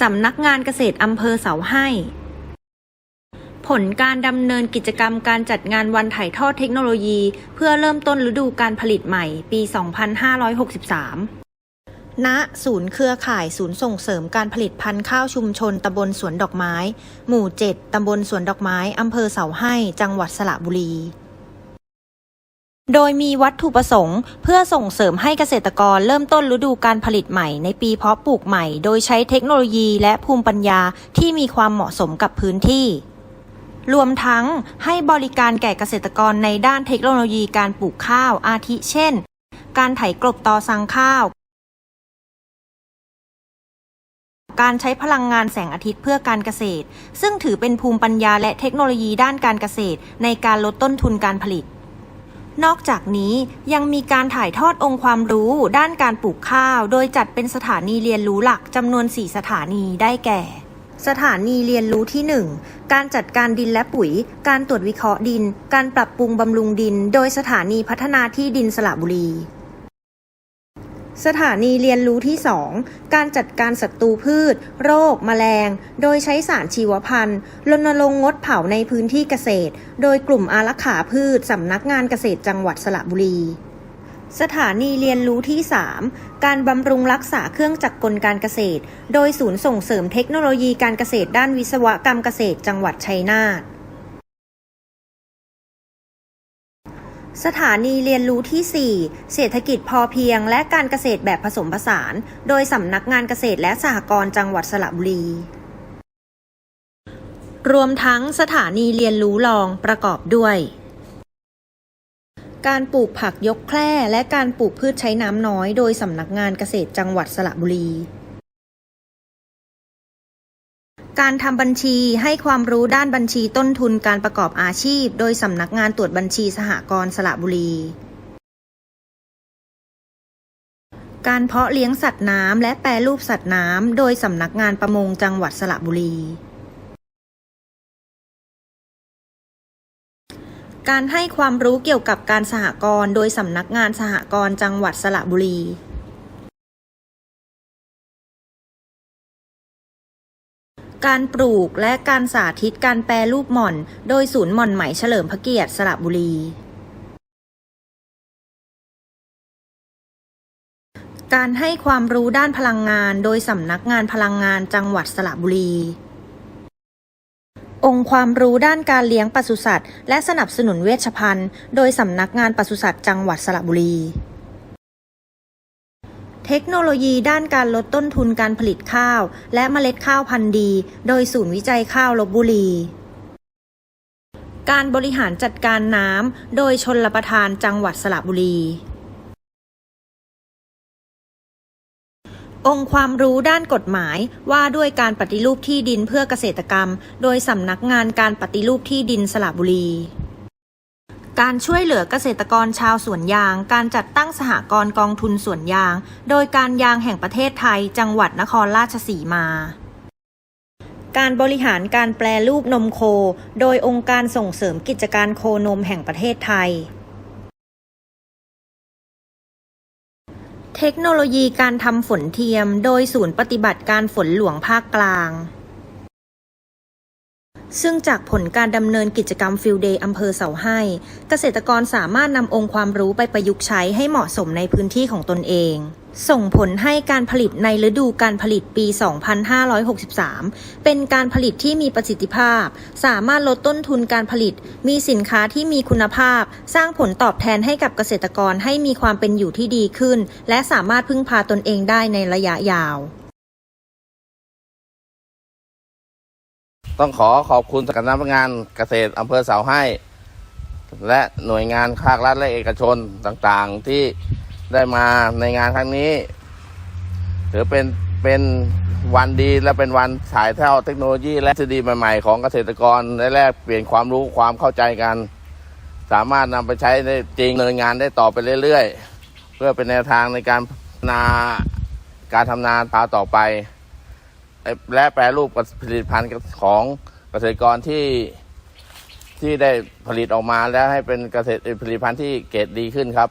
สำนักงานเกษตรอำเภอเสาให้ ผลการดำเนินกิจกรรมการจัดงานวันถ่ายทอดเทคโนโลยี เพื่อเริ่มต้นฤดูการผลิตใหม่ ปี 2563ณศูนย์เครือข่ายศูนย์ส่งเสริมการผลิตพันธุ์ข้าวชุมชนตำบลสวนดอกไม้ หมู่ 7 ตำบลสวนดอกไม้ อำเภอเสาให้ จังหวัดสระบุรี โดยมีวัตถุประสงค์ เพื่อส่งเสริมให้เกษตรกรเริ่มต้นฤดูการผลิตใหม่ในปีเพาะปลูกใหม่ โดยใช้เทคโนโลยีและภูมิปัญญาที่มีความเหมาะสมกับพื้นที่ รวมทั้งให้บริการแก่เกษตรกรในด้านเทคโนโลยีการปลูกข้าวอาทิเช่น การไถกลบตอสังข้าว การใช้พลังงานแสงอาทิตย์เพื่อการเกษตร ซึ่งถือเป็นภูมิปัญญาและเทคโนโลยีด้านการเกษตร ในการลดต้นทุนการผลิต นอกจากนี้ยังมีการถ่ายทอดองค์ความรู้ด้านการปลูกข้าว โดยจัดเป็นสถานีเรียนรู้หลักจำนวน 4 สถานีได้แก่ สถานีเรียนรู้ที่ 1 การจัดการดินและปุ๋ย การตรวจวิเคราะห์ดิน การปรับปรุงบำรุงดิน โดยสถานีพัฒนาที่ดินสระบุรี สถานีเรียนรู้ที่ 2 การจัดการศัตรูพืช โรค แมลง โดยใช้สารชีวพันธุ์รณรงค์งดเผาในพื้นที่เกษตร โดยกลุ่มอารักขาพืช สำนักงานเกษตรจังหวัดสระบุรี สถานีเรียนรู้ที่ 3 การบำรุงรักษาเครื่องจักรกลการเกษตร โดยศูนย์ส่งเสริมเทคโนโลยีการเกษตรด้านวิศวกรรมเกษตรจังหวัดชัยนาท สถานีเรียนรู้ที่ 4 เศรษฐกิจพอเพียง และการเกษตรแบบผสมผสาน โดยสำนักงานเกษตรและสหกรณ์จังหวัดสระบุรี รวมทั้งสถานีเรียนรู้รองประกอบด้วย การปลูกผักยกแคร่และการปลูกพืชใช้น้ำน้อย โดยสำนักงานเกษตรจังหวัดสระบุรี การทำบัญชีให้ความรู้ด้านบัญชีต้นทุนการประกอบอาชีพ โดยสำนักงานตรวจบัญชีสหกรณ์สระบุรี การเพาะเลี้ยงสัตว์น้ำและแปรรูปสัตว์น้ำ โดยสำนักงานประมงจังหวัดสระบุรี การให้ความรู้เกี่ยวกับการสหกรณ์โดยสำนักงานสหกรณ์จังหวัดสระบุรี การปลูกและการสาธิตการแปรรูปหม่อน โดยศูนย์หม่อนไหมเฉลิมพระเกียรติสระบุรี การให้ความรู้ด้านพลังงานโดยสำนักงานพลังงานจังหวัดสระบุรี องค์ความรู้ด้านการเลี้ยงปศุสัตว์ และสนับสนุนเวชภัณฑ์ โดยสำนักงานปศุสัตว์จังหวัดสระบุรี เทคโนโลยีด้านการลดต้นทุนการผลิตข้าว และเมล็ดข้าวพันธุ์ดี โดยศูนย์วิจัยข้าวลบบุรี การบริหารจัดการน้ำโดยชนรประทานจังหวัดสระบุรี องค์ความรู้ด้านกฎหมายว่าด้วยการปฏิรูปที่ดินเพื่อเกษตรกรรม โดยสำนักงานการปฏิรูปที่ดินสระบุรี การช่วยเหลือเกษตรกรชาวสวนยาง การจัดตั้งสหกรณ์กองทุนสวนยาง โดยการยางแห่งประเทศไทย จังหวัดนครราชสีมา การบริหารการแปรรูปนมโค โดยองค์การส่งเสริมกิจการโคนมแห่งประเทศไทย เทคโนโลยีการทำฝนเทียม โดยศูนย์ปฏิบัติการฝนหลวงภาคกลาง ซึ่งจากผลการดำเนินกิจกรรมฟิลเดย์อำเภอเสาให้ เกษตรกรสามารถนำองค์ความรู้ไปประยุกต์ใช้ให้เหมาะสมในพื้นที่ของตนเอง ส่งผลให้การผลิตในฤดูการผลิตปี 2563 เป็นการผลิตที่มีประสิทธิภาพ สามารถลดต้นทุนการผลิต มีสินค้าที่มีคุณภาพ สร้างผลตอบแทนให้กับเกษตรกรให้มีความเป็นอยู่ที่ดีขึ้น และสามารถพึ่งพาตนเองได้ในระยะยาว ต้องขอขอบคุณสำนักงานเกษตรอำเภอเสาให้ และหน่วยงานภาครัฐและเอกชนต่างๆที่ได้มาในงานครั้งนี้ถือเป็นเป็นวันดีและเป็นวันถ่ายทอดเทคโนโลยี และทฤษฎีใหม่ๆ ของเกษตรกรและแลกเปลี่ยนความรู้ความเข้าใจกัน สามารถนำไปใช้ได้จริงเนินงานได้ต่อไปเรื่อยๆ เพื่อเป็นแนวทางในการนาการทำนาตาต่อไป และแปรรูปผลิตภัณฑ์ของเกษตรกรที่ที่ได้ผลิตออกมาแล้วให้เป็นเกษตรผลิตภัณฑ์ที่เกรดดีขึ้นครับ